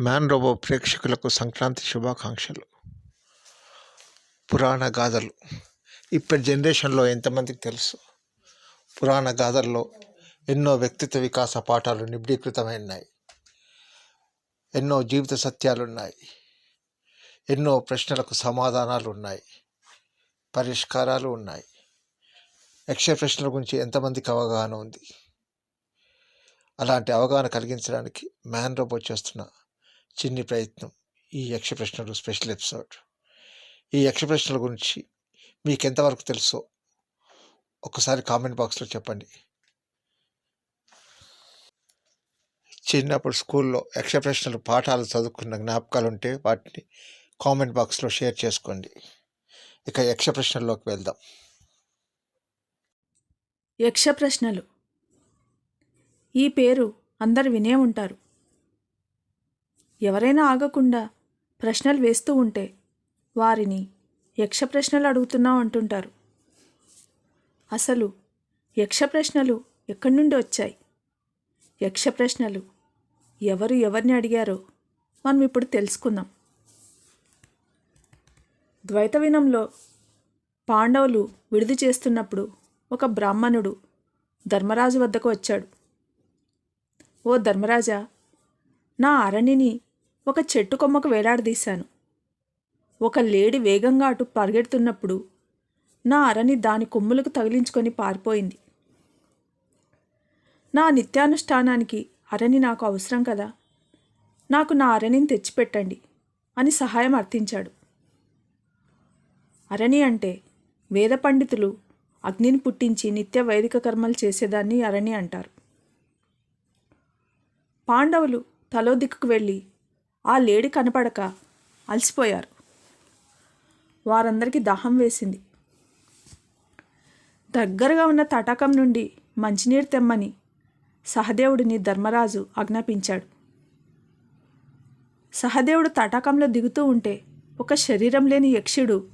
Man robo ప్రేక్షకులకు సంక్రాంతి శుభాకాంక్షలు. పురాణ గాథలు. ఇప్పటి జనరేషన్లో ఎంతమందికి తెలుసు? పురాణ గాథల్లో ఎన్నో వ్యక్తిత్వ వికాస పాఠాలు నిబిడీకృతమైనాయి. ఎన్నో జీవిత సత్యాలు ఉన్నాయి ఎన్నో ప్రశ్నలకు సమాధానాలు ఉన్నాయి పరిష్కారాలు ఉన్నాయి. యక్ష ప్రశ్నల గురించి ఎంతమందికి అవగాహన ఉంది? అలాంటి అవగాహన కలిగించడానికి మ్యాన్ రోబో చేస్తున్న చిన్ని ప్రయత్నం. ఈ యక్ష ప్రశ్నలు స్పెషల్ ఎపిసోడ్. ఈ యక్ష ప్రశ్నల గురించి మీకు ఎంతవరకు తెలుసో ఒకసారి కామెంట్ బాక్స్లో చెప్పండి. చిన్నప్పుడు స్కూల్లో యక్ష ప్రశ్నలు పాఠాలు చదువుకున్న జ్ఞాపకాలు ఉంటే వాటిని కామెంట్ బాక్స్లో షేర్ చేసుకోండి. ఇక యక్ష ప్రశ్నల్లోకి వెళ్దాం. యక్ష ప్రశ్నలు. ఈ పేరు అందరు వినే ఉంటారు. ఎవరైనా ఆగకుండా ప్రశ్నలు వేస్తూ ఉంటే వారిని యక్ష ప్రశ్నలు అడుగుతున్నాం అంటుంటారు. అసలు యక్ష ప్రశ్నలు ఎక్కడి నుండి వచ్చాయి? యక్ష ప్రశ్నలు ఎవరు ఎవరిని అడిగారో మనం ఇప్పుడు తెలుసుకుందాం. ద్వైతవినంలో పాండవులు విడిది చేస్తున్నప్పుడు ఒక బ్రాహ్మణుడు ధర్మరాజు వద్దకు వచ్చాడు. ఓ ధర్మరాజా నా అరణిని ఒక చెట్టు కొమ్మకు వేలాడదీశాను. ఒక లేడి వేగంగా అటు పరిగెడుతున్నప్పుడు నా అరణి దాని కొమ్ములకు తగిలించుకొని పారిపోయింది. నా నిత్యానుష్ఠానానికి అరణి నాకు అవసరం కదా నాకు నా అరణిని తెచ్చిపెట్టండి అని సహాయం అర్థించాడు. అరణి అంటే వేద పండితులు అగ్నిని పుట్టించి నిత్య వైదిక కర్మలు చేసేదాన్ని అరణి అంటారు. పాండవులు తలో దిక్కుకు వెళ్ళి ఆ లేడి కనపడక అలసిపోయారు. వారందరికీ దాహం వేసింది. దగ్గరగా ఉన్న తటాకం నుండి మంచినీరు తెమ్మని సహదేవుడిని ధర్మరాజు ఆజ్ఞాపించాడు. సహదేవుడు తటాకంలో దిగుతూ ఉంటే ఒక శరీరం లేని యక్షుడు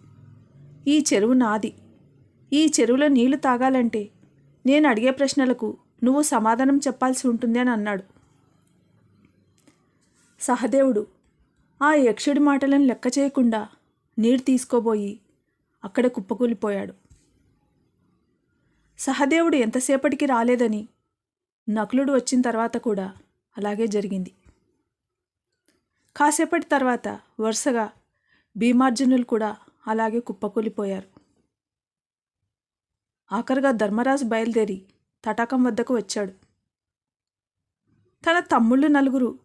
ఈ చెరువు నాది. ఈ చెరువులో నీళ్ళు తాగాలంటే నేను అడిగే ప్రశ్నలకు నువ్వు సమాధానం చెప్పాల్సి ఉంటుంది అని అన్నాడు సహదేవుడు ఆ యక్షుడి మాటలను లెక్క చేయకుండా నీరు తీసుకోబోయి అక్కడ కుప్పకూలిపోయాడు. సహదేవుడు ఎంతసేపటికి రాలేదని నకులుడు వచ్చిన తర్వాత కూడా అలాగే జరిగింది. కాసేపటి తర్వాత వరుసగా భీమార్జునులు కూడా అలాగే కుప్పకూలిపోయారు. ఆఖరుగా ధర్మరాజు బయలుదేరి తటాకం వద్దకు వచ్చాడు. తన తమ్ముళ్ళు నలుగురు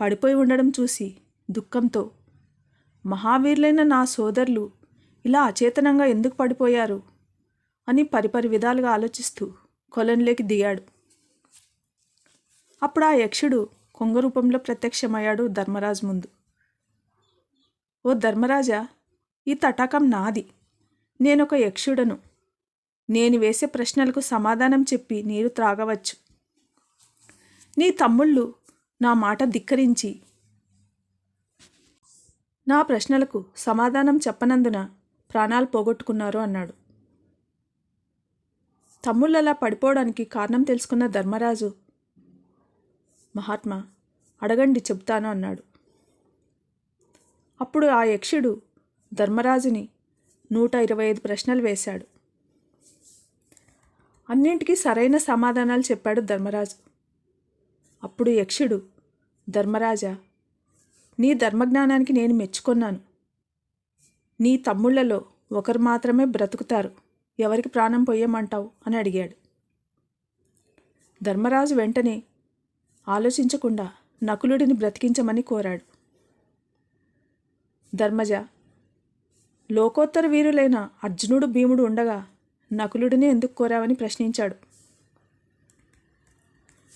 పడిపోయి ఉండడం చూసి దుఃఖంతో మహావీరులైన నా సోదరులు ఇలా అచేతనంగా ఎందుకు పడిపోయారు? అని పరిపరి విధాలుగా ఆలోచిస్తూ కొలంలోకి దిగాడు. అప్పుడు ఆ యక్షుడు కొంగ రూపంలో ప్రత్యక్షమయ్యాడు ధర్మరాజు ముందు. ఓ ధర్మరాజా ఈ తటాకం నాది. నేనొక యక్షుడను. నేను వేసే ప్రశ్నలకు సమాధానం చెప్పి నీరు త్రాగవచ్చు. నీ తమ్ముళ్ళు నా మాట ధిక్కరించి. నా ప్రశ్నలకు సమాధానం చెప్పనందున ప్రాణాలు పోగొట్టుకున్నారు అన్నాడు. తమ్ముళ్ళలా పడిపోవడానికి కారణం తెలుసుకున్న ధర్మరాజు మహాత్మా అడగండి చెప్తాను అన్నాడు. అప్పుడు ఆ యక్షుడు ధర్మరాజుని నూట ఇరవై ఐదు ప్రశ్నలు వేశాడు. అన్నింటికీ సరైన సమాధానాలు చెప్పాడు ధర్మరాజు. అప్పుడు యక్షుడు ధర్మరాజా నీ ధర్మజ్ఞానానికి నేను మెచ్చుకున్నాను. నీ తమ్ముళ్ళలో ఒకరు మాత్రమే బ్రతుకుతారు. ఎవరికి ప్రాణం పోయేమంటావు? అని అడిగాడు. ధర్మరాజు వెంటనే ఆలోచించకుండా నకులుడిని బ్రతికించమని కోరాడు. ధర్మజ లోకోత్తర వీరులైన అర్జునుడు భీముడు ఉండగా నకులుడిని ఎందుకు కోరావని ప్రశ్నించాడు.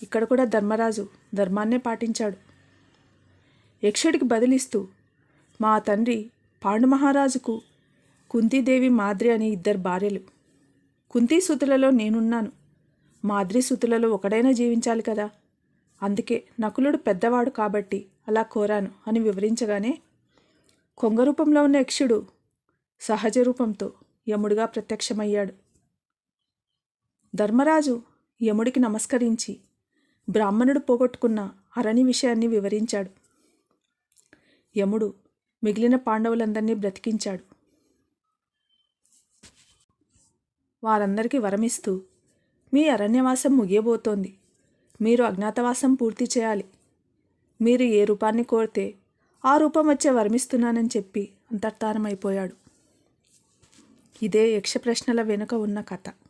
ఇక్కడ కూడా ధర్మరాజు ధర్మాన్నే పాటించాడు. యక్షుడికి బదిలిస్తూ మా తండ్రి పాండు మహారాజుకు కుంతీదేవి మాద్రి అని ఇద్దరు భార్యలు. కుంతీసుతులలో నేనున్నాను. మాద్రి సుతులలో ఒకడైనా జీవించాలి కదా. అందుకే నకులుడు పెద్దవాడు కాబట్టి అలా కోరాను అని వివరించగానే కొంగ రూపంలో ఉన్న యక్షుడు సహజ రూపంతో యముడిగా ప్రత్యక్షమయ్యాడు. ధర్మరాజు యముడికి నమస్కరించి బ్రాహ్మణుడు పోగొట్టుకున్న అరణి విషయాన్ని వివరించాడు. యముడు మిగిలిన పాండవులందరినీ బ్రతికించాడు. వారందరికీ వరమిస్తూ మీ అరణ్యవాసం ముగియబోతోంది. మీరు అజ్ఞాతవాసం పూర్తి చేయాలి. మీరు ఏ రూపాన్ని కోరితే ఆ రూపం వచ్చే వరమిస్తున్నానని చెప్పి అంతర్ధానమైపోయాడు. ఇదే యక్ష ప్రశ్నల వెనుక ఉన్న కథ.